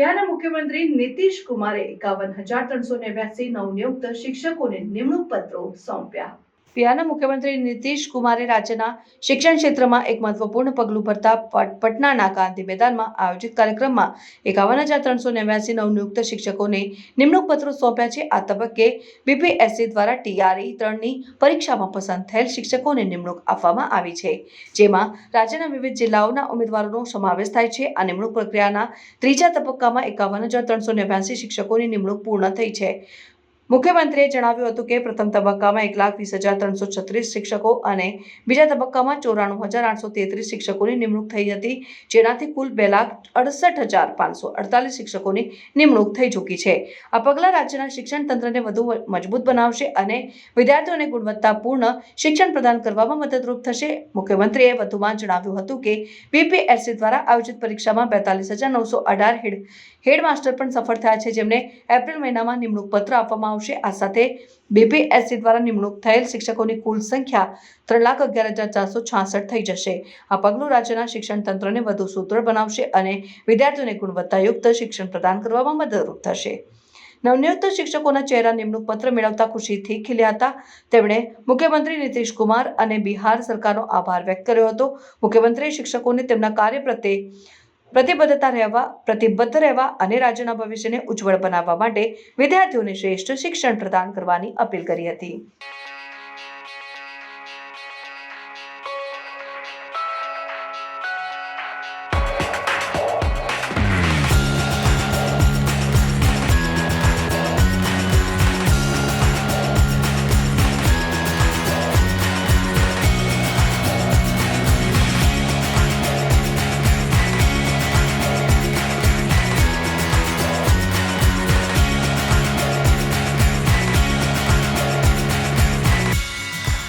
બિહારના મુખ્યમંત્રી નીતિશ કુમારે એકાવન હજાર ત્રણસો નેવ્યાસી નવનિયુક્ત શિક્ષકોને નિમણૂક પત્રો સોંપ્યા. બિહારના મુખ્યમંત્રી નીતિશ કુમારે રાજ્યના શિક્ષણ ક્ષેત્રમાં એક મહત્વપૂર્ણ પગલું ભરતા પટ- પટનાના ગાંધી મેદાનમાં આયોજિત કાર્યક્રમમાં એકાવન હજાર ત્રણસો નેવ્યાસી નવનિયુક્ત શિક્ષકોને નિમણૂક પત્રો સોંપ્યા છે. આ તબક્કે બીપીએસસી દ્વારા ટીઆરઈ ત્રણની પરીક્ષામાં પસંદ થયેલ શિક્ષકોને નિમણૂક આપવામાં આવી છે, જેમાં રાજ્યના વિવિધ જિલ્લાઓના ઉમેદવારોનો સમાવેશ થાય છે આ નિમણૂક પ્રક્રિયાના ત્રીજા તબક્કામાં એકાવન હજાર ત્રણસો નેવ્યાસી શિક્ષકોની નિમણૂક પૂર્ણ થઈ છે. મુખ્યમંત્રીએ જણાવ્યું હતું કે પ્રથમ તબક્કામાં એક લાખ વીસ હજાર ત્રણસો છત્રીસ શિક્ષકો અને બીજા તબક્કામાં ચોરાણું હજાર આઠસો તેત્રીસ શિક્ષકોની નિમણૂક થઈ હતી, જેનાથી કુલ બે લાખ અડસઠ હજાર પાંચસો અડતાલીસ શિક્ષકોની નિમણૂક થઈ ચૂકી છે. આ પગલાં રાજ્યના શિક્ષણ તંત્રને વધુ મજબૂત બનાવશે અને વિદ્યાર્થીઓને ગુણવત્તાપૂર્ણ શિક્ષણ પ્રદાન કરવામાં મદદરૂપ થશે. મુખ્યમંત્રીએ વધુમાં જણાવ્યું હતું કે બીપીએસસી દ્વારા આયોજિત પરીક્ષામાં બેતાલીસ હજાર નવસો અઢાર હેડ, હેડમાસ્ટર પણ સફળ થયા છે, જેમને એપ્રિલ મહિનામાં નિમણૂક પત્ર આપવામાં આવશે. આ સાથે બીપીએસસી દ્વારા નિમણૂક થયેલ શિક્ષકોની કુલ સંખ્યા ત્રણ લાખ અગિયાર હજાર ચારસો છાસઠ થઈ જશે. આ પગલું રાજ્યના શિક્ષણ તંત્રને વધુ સુદૃઢ બનાવશે અને વિદ્યાર્થીઓને ગુણવત્તાયુક્ત શિક્ષણ પ્રદાન કરવામાં મદદરૂપ થશે. નવનિયુક્ત શિક્ષકોના ચહેરા નિમણૂક પત્ર મેળવતા ખુશીથી ખીલ્યા હતા. તેમણે મુખ્યમંત્રી નીતિશ કુમાર અને બિહાર સરકારનો આભાર વ્યક્ત કર્યો હતો. મુખ્યમંત્રીએ શિક્ષકોને તેમના કાર્ય પ્રત્યે પ્રતિબદ્ધતા રહેવા, પ્રતિબદ્ધ રહેવા અને રાજ્યના ભવિષ્યને ઉજ્જવળ બનાવવા માટે વિદ્યાર્થીઓને શ્રેષ્ઠ શિક્ષણ પ્રદાન કરવાની અપીલ કરી હતી.